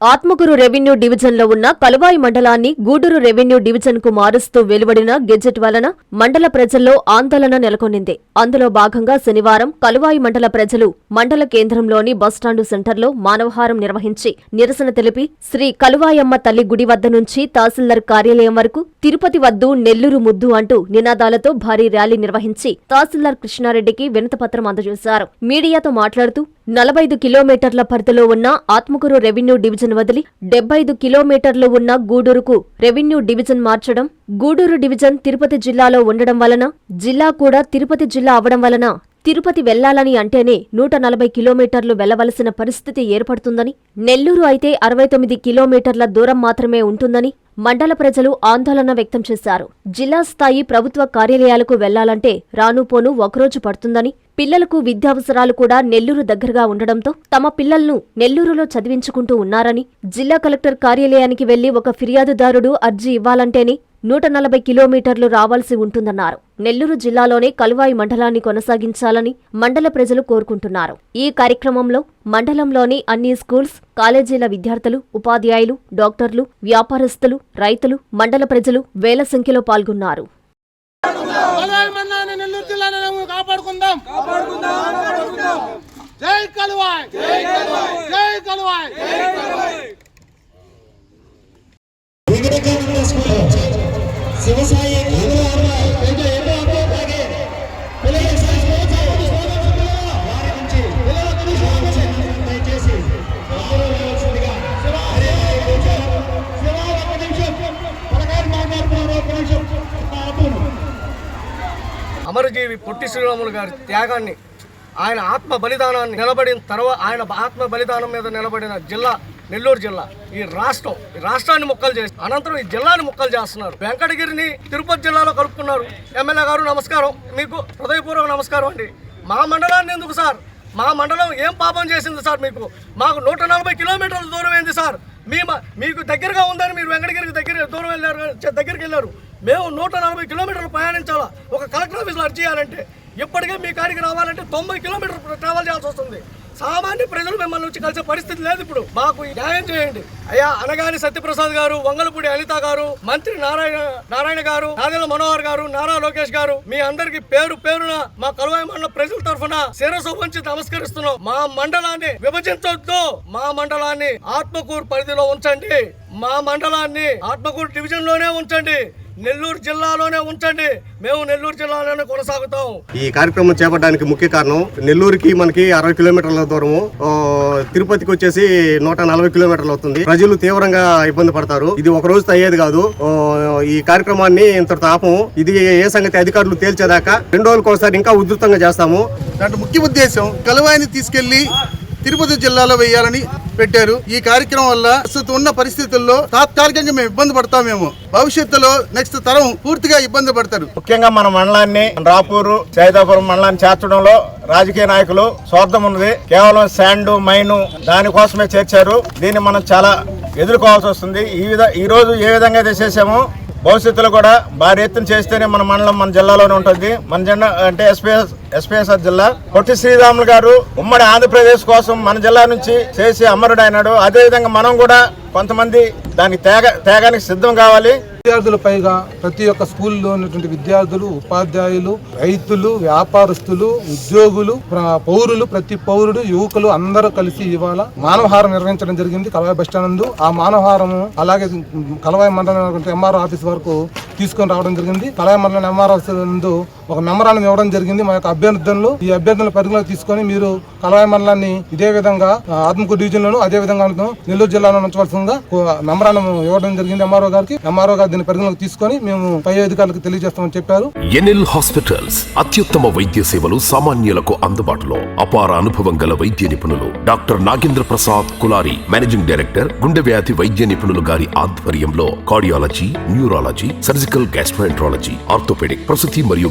Atmakur revenue డివిజన్లో ఉన్న కలువాయి మండలాన్ని గూడూరు రెవెన్యూ డివిజన్కు మారుస్తూ వెలువడిన గెజెట్ వలన మండల ప్రజల్లో ఆందోళన నెలకొనింది. అందులో భాగంగా శనివారం కలువాయి మండల ప్రజలు మండల కేంద్రంలోని బస్టాండు సెంటర్లో మానవహారం నిర్వహించి నిరసన తెలిపి శ్రీ కలువాయమ్మ తల్లి గుడి వద్ద నుంచి తహసీల్దార్ కార్యాలయం వరకు తిరుపతి వద్దు నెల్లూరు ముద్దు అంటూ నినాదాలతో భారీ ర్యాలీ నిర్వహించి తహసీల్దార్ కృష్ణారెడ్డికి వినతపత్రం అందజేశారు. మీడియాతో మాట్లాడుతూ నలభై ఐదు కిలోమీటర్ల పరిధిలో ఉన్న ఆత్మకూరు రెవెన్యూ డివిజన్ వదిలి డెబ్బై ఐదు కిలోమీటర్లు ఉన్న గూడూరుకు రెవెన్యూ డివిజన్ మార్చడం గూడూరు డివిజన్ తిరుపతి జిల్లాలో ఉండడం వలన జిల్లా కూడా తిరుపతి జిల్లా అవడం వలన తిరుపతి వెళ్ళాలని అంటేనే నూట నలభై కిలోమీటర్లు వెళ్ళవలసిన పరిస్థితి ఏర్పడుతుందని నెల్లూరు అయితే అరవై తొమ్మిది కిలోమీటర్ల దూరం మాత్రమే ఉంటుందని మండల ప్రజలు ఆందోళన వ్యక్తం చేశారు. జిల్లా స్థాయి ప్రభుత్వ కార్యాలయాలకు వెళ్ళాలంటే రానుపోను ఒకరోజు పడుతుందని పిల్లలకు విద్యావసరాలు కూడా నెల్లూరు దగ్గరగా ఉండడంతో తమ పిల్లలను నెల్లూరులో చదివించుకుంటూ ఉన్నారని జిల్లా కలెక్టర్ కార్యాలయానికి వెళ్ళి ఒక ఫిర్యాదుదారుడు అర్జీ ఇవ్వాలంటేనే నూట నలభై కిలోమీటర్లు రావాల్సి ఉంటుందన్నారు. నెల్లూరు జిల్లాలోనే కలువాయి మండలాన్ని కొనసాగించాలని మండల ప్రజలు కోరుకుంటున్నారు. ఈ కార్యక్రమంలో మండలంలోని అన్ని స్కూల్స్ కాలేజీల విద్యార్థులు ఉపాధ్యాయులు డాక్టర్లు వ్యాపారస్తులు రైతులు మండల ప్రజలు వేల సంఖ్యలో పాల్గొన్నారు. కలువాయి మన్నాని నెల్లూరు జిల్లాను మేము కాపాడుకుందాం. జై కలువాయ్. జై కలువాయ్. అమరజీవి పొట్టి శ్రీరాములు గారి త్యాగాన్ని ఆయన ఆత్మ బలిదానాన్ని నిలబడిన తర్వాత ఆయన ఆత్మ బలిదానం మీద నిలబడిన జిల్లా నెల్లూరు జిల్లా. ఈ రాష్ట్రం ఈ రాష్ట్రాన్ని ముక్కలు చేసి అనంతరం ఈ జిల్లాని ముక్కలు చేస్తున్నారు. వెంకటగిరిని తిరుపతి జిల్లాలో కలుపుకున్నారు. ఎమ్మెల్యే గారు నమస్కారం. మీకు హృదయపూర్వక నమస్కారం అండి. మా మండలాన్ని ఎందుకు సార్? మా మండలం ఏం పాపం చేసింది సార్ మీకు? మాకు నూట నలభై కిలోమీటర్ల దూరం ఏంది సార్. మీ మీకు దగ్గరగా ఉందని మీరు వెంకటగిరికి దగ్గర దూరం వెళ్ళారు దగ్గరికి వెళ్ళారు. మేము నూట నలభై కిలోమీటర్లు ప్రయాణించాలా? ఒక కలెక్టర్ ఆఫీస్లో అర్జీ చేయాలంటే ఇప్పటికే మీ కాడికి రావాలంటే తొంభై కిలోమీటర్లు ట్రావెల్ చేయాల్సి వస్తుంది. సామాన్య ప్రజలు మిమ్మల్ని నుంచి కలిసే పరిస్థితి లేదు ఇప్పుడు. మాకు న్యాయం చేయండి. అయ్యా అనగాని సత్యప్రసాద్ గారు వంగలపూడి అనిత గారు మంత్రి నారాయణ నారాయణ గారు నాదెల మనోహర్ గారు నారా లోకేష్ గారు మీ అందరికి పేరు పేరున మా కలువాయి మండల ప్రజల తరఫున శిరసు వంచి నమస్కరిస్తున్నాం. మా మండలాన్ని విభజించొద్దు. మా మండలాన్ని ఆత్మకూరు పరిధిలో ఉంచండి. మా మండలాన్ని ఆత్మకూరు డివిజన్లోనే ఉంచండి. నెల్లూరు జిల్లాలోనే ఉంచండి. మేము నెల్లూరు జిల్లాలోనే కొనసాగుతాం. ఈ కార్యక్రమం చేపట్టడానికి ముఖ్య కారణం నెల్లూరుకి మనకి అరవై కిలోమీటర్ల దూరము తిరుపతికి వచ్చేసి నూట నలభై కిలోమీటర్లు అవుతుంది. ప్రజలు తీవ్రంగా ఇబ్బంది పడతారు. ఇది ఒక రోజుతో అయ్యేది కాదు. ఈ కార్యక్రమాన్ని ఇంతటితో ఆపము. ఇది ఏ సంగతి అధికారులు తేల్చేదాకా రెండు రోజులకు ఒకసారి ఇంకా ఉధృతంగా చేస్తాము. దాంట్లో ముఖ్య ఉద్దేశం కలువాయిని తీసుకెళ్ళి తిరుపతి జిల్లాలో వేయాలని పెట్టారు. ఈ కార్యక్రమం వల్ల ప్రస్తుతం ఉన్న పరిస్థితుల్లో తాత్కాలికంగా మేము ఇబ్బంది పడతామేమో. భవిష్యత్తులో నెక్స్ట్ తరం పూర్తిగా ఇబ్బంది పడతారు. ముఖ్యంగా మన మండలాన్ని రాపూరు సైదాపురం మండలాన్ని చేర్చడంలో రాజకీయ నాయకులు స్వార్థం ఉన్నది. కేవలం శాండ్ మైను దానికోసమే చేర్చారు. దీన్ని మనం చాలా ఎదుర్కోవాల్సి వస్తుంది. ఈ విధ ఈ రోజు ఏ విధంగా అయితే చేసామో భవిష్యత్తులో కూడా భారీ ఎత్తున చేస్తేనే మన మండలం మన జిల్లాలోనే ఉంటుంది. మన జిల్లా అంటే ఎస్పీఎస్ ఎస్పీఎస్ఆర్ జిల్లా. పొట్టి శ్రీరాములు గారు ఉమ్మడి ఆంధ్రప్రదేశ్ కోసం మన జిల్లా నుంచి చేసి అమరుడైనాడు. అదేవిధంగా మనం కూడా కొంతమంది దానికి తేగ తేగానికి సిద్ధం కావాలి. విద్యార్థుల పైగా ప్రతి ఒక్క స్కూల్లో ఉన్నటువంటి విద్యార్థులు ఉపాధ్యాయులు రైతులు వ్యాపారస్తులు ఉద్యోగులు పౌరులు ప్రతి పౌరుడు యువకులు అందరూ కలిసి ఇవాళ మానవహారం నిర్వహించడం జరిగింది కలవాయి బస్ స్టాండ్ నందు. ఆ మానవహారం అలాగే కలవాయి మండలం ఎంఆర్ఓ ఆఫీస్ వరకు తీసుకొని రావడం జరిగింది. కలవాయి మండలం ఎంఆర్ఓ ఆఫీస్ నందు ఒక మెమరాన్ని ఇవ్వడం జరిగింది. మా యొక్క అభ్యర్థనలు ఈ అభ్యర్థులను పరిగణలో తీసుకొని మీరు కలవాయి మండలాన్ని ఇదే విధంగా ఆత్మకూరు డివిజన్ లోను అదే విధంగా నెల్లూరు జిల్లాలో ఉంచవలసిందిగా మెమరాన్ని ఇవ్వడం జరిగింది. ఎంఆర్ఓ గారికి ఎంఆర్ఓ గారు దీన్ని పరిగణలోకి తీసుకొని మేము పై అధికారులకు తెలియజేస్తామని చెప్పారు. ఎన్ఎల్ హాస్పిటల్స్ అత్యుత్తమ వైద్య సేవలు సామాన్యులకు అందుబాటులో అపార అనుభవం గల వైద్య నిపుణులు doctor Nagendra Prasad Kulari managing director గుండె వ్యాధి వైద్య నిపుణులు గారి ఆధ్వర్యంలో cardiology neurology surgical gastroenterology orthopaedic ప్రసూతి మరియు